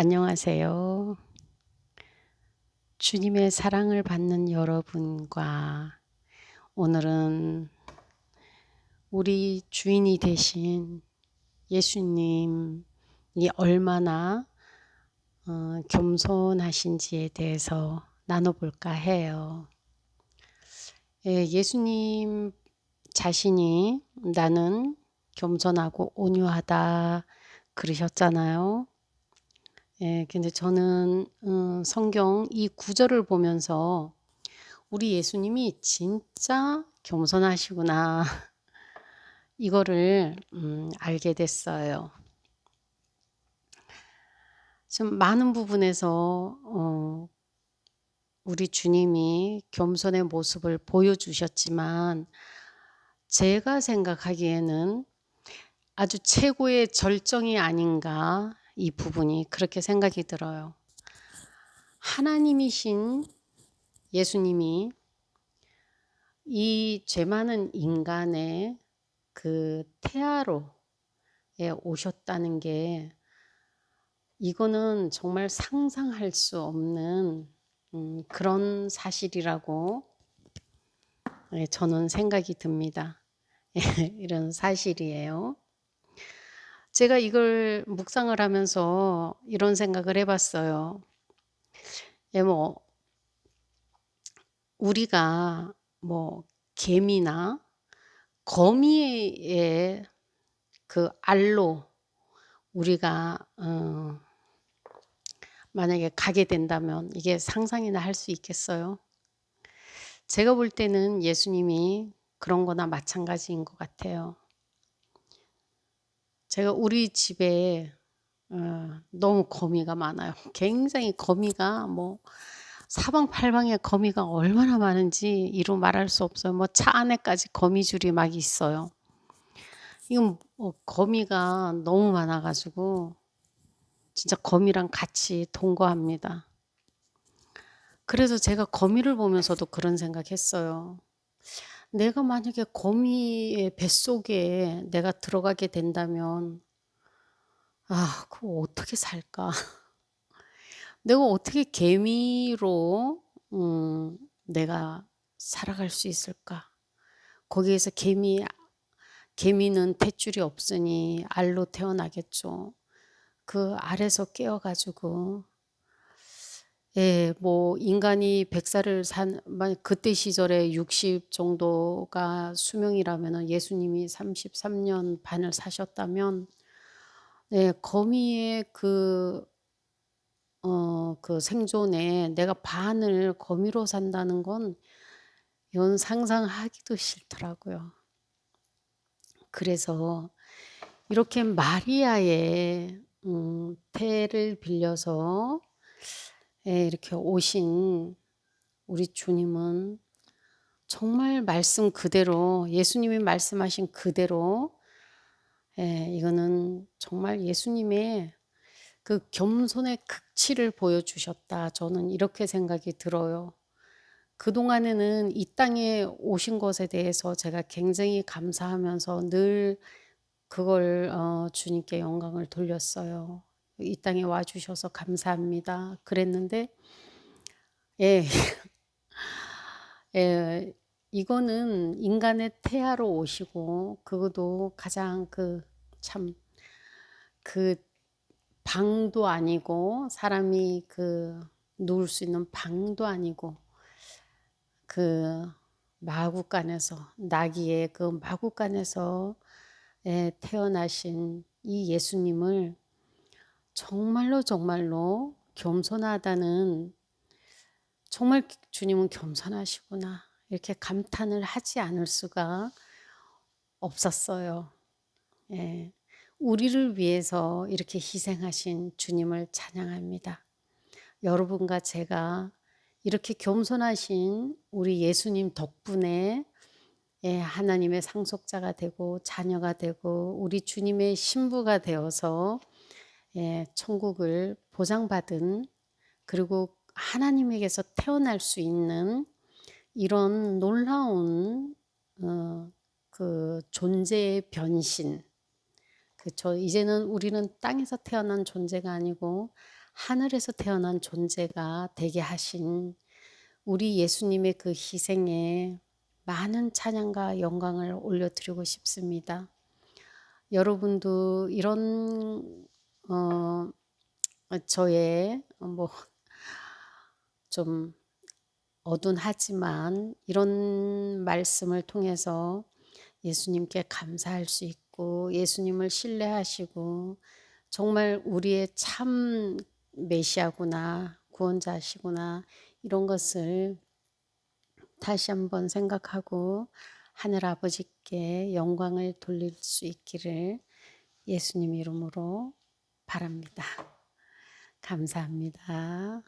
안녕하세요. 주님의 사랑을 받는 여러분과 오늘은 우리 주인이 되신 예수님이 얼마나 어, 겸손하신지에 대해서 나눠볼까 해요. 예, 예수님 자신이 나는 겸손하고 온유하다 그러셨잖아요. 예, 근데 저는 음, 성경 이 구절을 보면서 우리 예수님이 진짜 겸손하시구나 이거를 음, 알게 됐어요. 좀 많은 부분에서 어, 우리 주님이 겸손의 모습을 보여주셨지만 제가 생각하기에는 아주 최고의 절정이 아닌가 이 부분이 그렇게 생각이 들어요. 하나님이신 예수님이 이 죄 많은 인간의 그 태아로에 오셨다는 게 이거는 정말 상상할 수 없는 음, 그런 사실이라고 예, 저는 생각이 듭니다. 이런 사실이에요. 제가 이걸 묵상을 하면서 이런 생각을 해봤어요. 예, 뭐, 우리가 뭐, 개미나 거미의 그 알로 우리가, 어, 만약에 가게 된다면 이게 상상이나 할 수 있겠어요? 제가 볼 때는 예수님이 그런 거나 마찬가지인 것 같아요. 제가 우리 집에 어, 너무 거미가 많아요. 굉장히 거미가 뭐 사방팔방에 거미가 얼마나 많은지 이루 말할 수 없어요. 뭐 차 안에까지 거미줄이 막 있어요. 이건 뭐 거미가 너무 많아가지고 진짜 거미랑 같이 동거합니다. 그래서 제가 거미를 보면서도 그런 생각했어요. 내가 만약에 거미의 뱃속에 내가 들어가게 된다면 아, 그거 어떻게 살까? 내가 어떻게 개미로 음, 내가 살아갈 수 있을까? 거기에서 개미 개미는 탯줄이 없으니 알로 태어나겠죠. 그 알에서 깨어가지고 예, 뭐 인간이 100살을 산 그때 시절에 60 정도가 수명이라면은 예수님이 33년 반을 사셨다면 네, 거미의 그 어, 그 생존에 내가 반을 거미로 산다는 건 이건 상상하기도 싫더라고요. 그래서 이렇게 마리아의 음, 태를 빌려서 예, 이렇게 오신 우리 주님은 정말 말씀 그대로 예수님이 말씀하신 그대로 예, 이거는 정말 예수님의 그 겸손의 극치를 보여주셨다. 저는 이렇게 생각이 들어요. 그동안에는 이 땅에 오신 것에 대해서 제가 굉장히 감사하면서 늘 그걸 어, 주님께 영광을 돌렸어요. 이 땅에 와 주셔서 감사합니다. 그랬는데, 예, 예, 이거는 인간의 태아로 오시고, 그것도 가장 그, 참, 그 방도 아니고, 사람이 그 누울 수 있는 방도 아니고, 그 마구간에서, 나귀의 그 마구간에서 예, 태어나신 이 예수님을 정말로 정말로 겸손하다는 정말 주님은 겸손하시구나 이렇게 감탄을 하지 않을 수가 없었어요. 예, 우리를 위해서 이렇게 희생하신 주님을 찬양합니다. 여러분과 제가 이렇게 겸손하신 우리 예수님 덕분에 예, 하나님의 상속자가 되고 자녀가 되고 우리 주님의 신부가 되어서 예, 천국을 보장받은 그리고 하나님에게서 태어날 수 있는 이런 놀라운 어, 그 존재의 변신. 그쵸. 이제는 우리는 땅에서 태어난 존재가 아니고 하늘에서 태어난 존재가 되게 하신 우리 예수님의 그 희생에 많은 찬양과 영광을 올려드리고 싶습니다. 여러분도 이런 어, 저의 뭐 좀 어둔하지만 이런 말씀을 통해서 예수님께 감사할 수 있고 예수님을 신뢰하시고 정말 우리의 참 메시아구나 구원자시구나 이런 것을 다시 한번 생각하고 하늘 아버지께 영광을 돌릴 수 있기를 예수님 이름으로 바랍니다. 감사합니다.